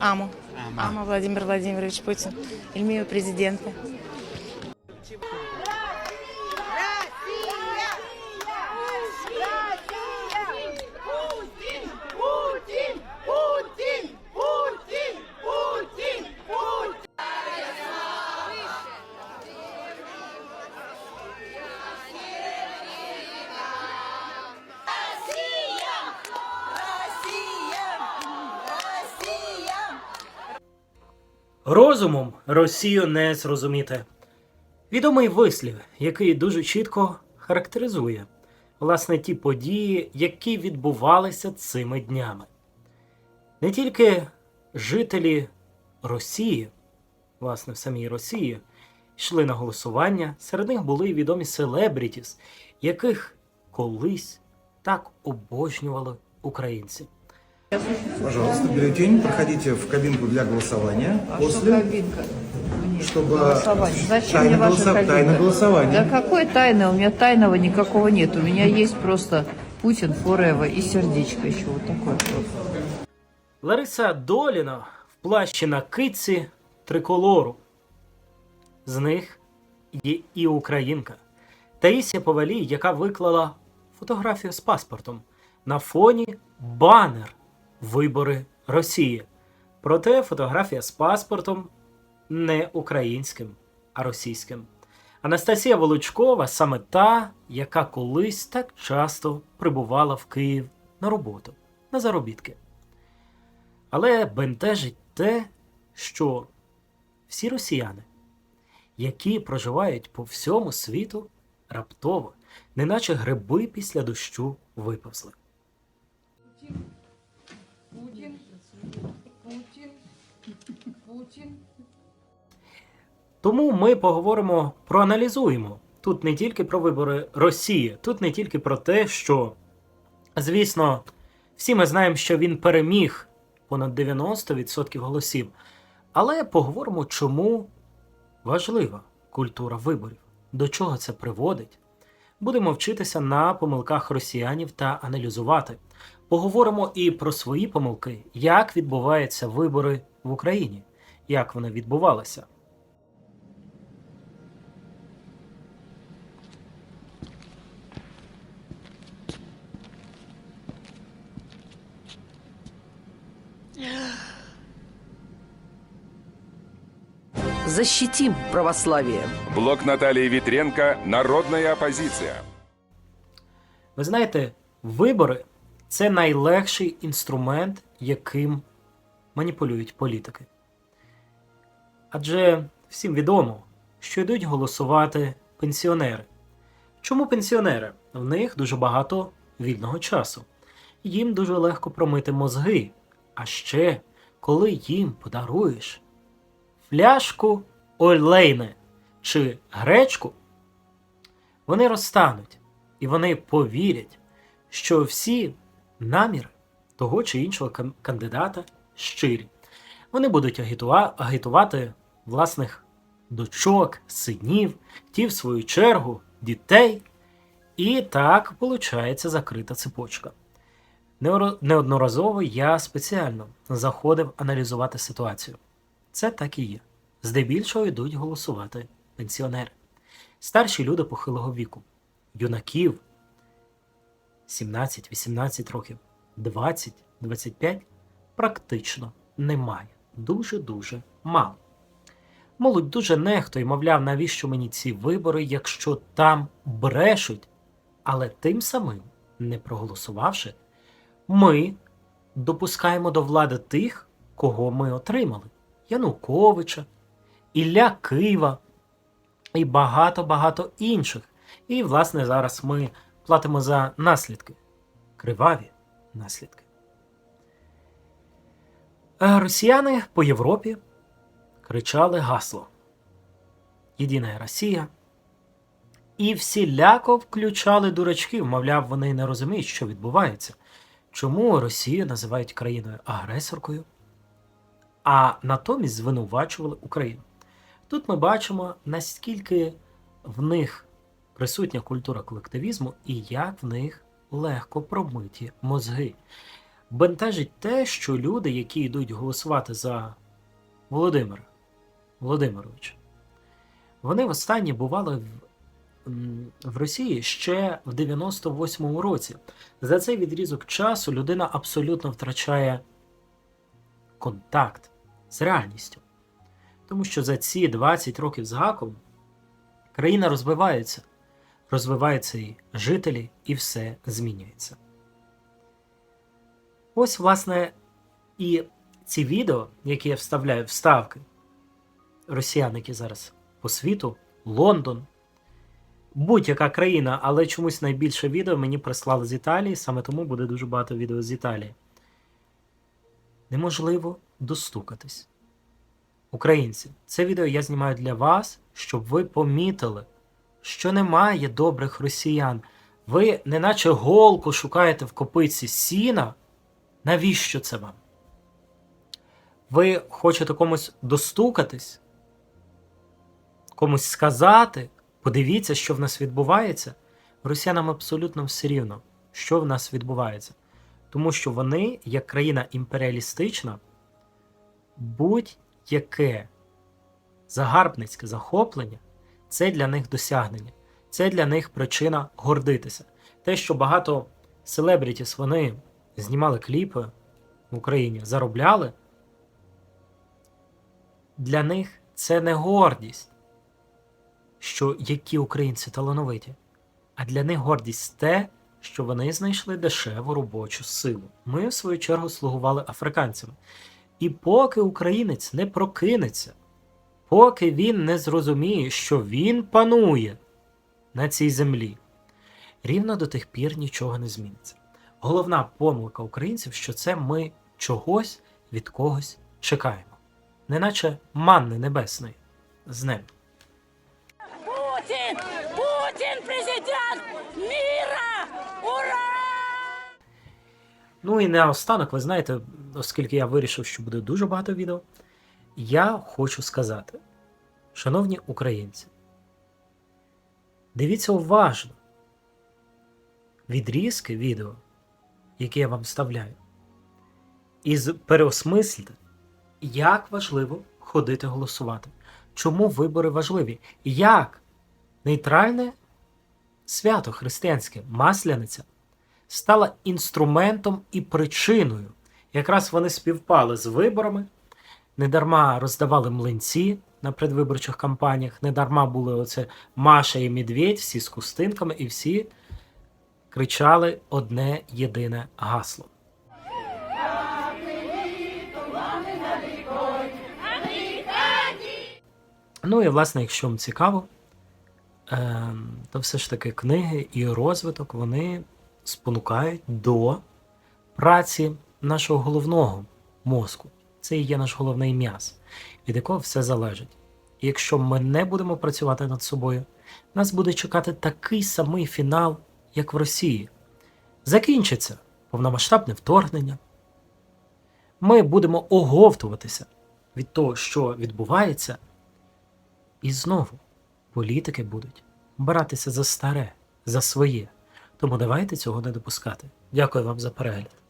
Аму. Ама Владимир Владимирович Путин. Ильмию президента. Путин! Путин! Путин! Путин! Путин! Путин! Россия! Россия! Россия! Розумом Росію не зрозуміти. Відомий вислів, який дуже чітко характеризує власне ті події, які відбувалися цими днями. Не тільки жителі Росії, власне, в самій Росії, йшли на голосування, серед них були відомі селебрітіс, яких колись так обожнювали українці. Пожалуйста, бюллетень проходите в кабинку для голосования. А После, что кабинка? Нет, чтобы голосование. Зачем тайна, мне ваша голоса- кабинка? тайна голосования. Да какой тайны? У меня тайного никакого нет. У меня есть просто Путин Forever и сердечко еще вот такое. Лариса Доліна в плащі на киці триколору. З них є і українка Таїсія Повалій, яка виклала фотографію з паспортом на фоні банер Вибори Росії. Проте фотографія з паспортом не українським, а російським. Анастасія Волочкова саме та, яка колись так часто прибувала в Київ на роботу, на заробітки. Але бентежить те, що всі росіяни, які проживають по всьому світу, раптово, неначе гриби після дощу виповзли. Путин, Путин, Путин. Тому ми поговоримо, проаналізуємо тут не тільки про вибори Росії, тут не тільки про те, що, звісно, всі ми знаємо, що він переміг понад 90% голосів. Але поговоримо, чому важлива культура виборів, до чого це приводить. Будемо вчитися на помилках росіянів та аналізувати. Поговоримо і про свої помилки, як відбуваються вибори в Україні, як вони відбувалися. Защитим православие. Блок Натальи Витренко «Народная оппозиция». Ви знаєте, вибори це найлегший інструмент, яким маніпулюють політики. Адже всім відомо, що йдуть голосувати пенсіонери. Чому пенсіонери? В них дуже багато вільного часу. Їм дуже легко промити мозги. А ще, коли їм подаруєш фляжку олейни чи гречку, вони розтануть і вони повірять, що всі наміри того чи іншого кан- кандидата щирі. Вони будуть агітува- агітувати власних дочок, синів, ті, в свою чергу, дітей. І так виходить закрита цепочка. Неодноразово я спеціально заходив аналізувати ситуацію. Це так і є. Здебільшого йдуть голосувати пенсіонери, старші люди похилого віку, юнаків 17-18 років, 20-25 практично немає. Дуже-дуже мало. Молодь дуже нехто і мовляв, навіщо мені ці вибори, якщо там брешуть, але тим самим, не проголосувавши, ми допускаємо до влади тих, кого ми отримали: Януковича, Ілля Кива і багато-багато інших. І, власне, зараз ми платимо за наслідки, криваві наслідки. Е, Росіяни по Європі кричали гасло Єдина Росія. І всіляко включали дурачків, мовляв, вони не розуміють, що відбувається. Чому Росію називають країною агресоркою, а натомість звинувачували Україну. Тут ми бачимо, наскільки в них присутня культура колективізму і як в них легко промиті мозги. Бентежить те, що люди, які йдуть голосувати за Володимира Володимировича, вони востаннє бували в, в Росії ще в 98-му році. За цей відрізок часу людина абсолютно втрачає контакт з реальністю. Тому що за ці 20 років з гаком країна розвивається, розвиваються і жителі, і все змінюється. Ось, власне, і ці відео, які я вставляю вставки, росіян, які зараз по світу, Лондон, будь-яка країна, але чомусь найбільше відео мені прислали з Італії, саме тому буде дуже багато відео з Італії. Неможливо достукатись. Українці, це відео я знімаю для вас, щоб ви помітили, що немає добрих росіян. Ви, неначе голку шукаєте в копиці сіна. Навіщо це вам? Ви хочете комусь достукатись? Комусь сказати? Подивіться, що в нас відбувається. Росіянам абсолютно все рівно, що в нас відбувається. Тому що вони, як країна імперіалістична, будь-яке загарбницьке захоплення це для них досягнення, це для них причина гордитися. Те, що багато селебрітіс вони знімали кліпи в Україні, заробляли, для них це не гордість, що які українці талановиті, а для них гордість те, що вони знайшли дешеву робочу силу. Ми, в свою чергу, слугували африканцями. І поки українець не прокинеться, поки він не зрозуміє, що він панує на цій землі, рівно до тих пір нічого не зміниться. Головна помилка українців, що це ми чогось від когось чекаємо, неначе манни небесної з неба. Путин! Путин президент мира! Ура! Ну і наостанок, ви знаєте, оскільки я вирішив, що буде дуже багато відео, я хочу сказати, шановні українці, дивіться уважно відрізки відео, які я вам вставляю, і переосмислите, як важливо ходити голосувати, чому вибори важливі, як нейтральне свято християнське, масляниця стала інструментом і причиною. Якраз вони співпали з виборами, недарма роздавали млинці на предвиборчих кампаніях, недарма були оце Маша і Медведь, всі з кустинками, і всі кричали одне єдине гасло. Ну і власне, якщо вам цікаво, ем, то все ж таки книги і розвиток вони спонукають до праці нашого головного мозку. Це і є наш головний м'яз, від якого все залежить. І якщо ми не будемо працювати над собою, нас буде чекати такий самий фінал, як в Росії. Закінчиться повномасштабне вторгнення. Ми будемо оговтуватися від того, що відбувається, і знову політики будуть братися за старе, за своє. Тому давайте цього не допускати. Дякую вам за перегляд.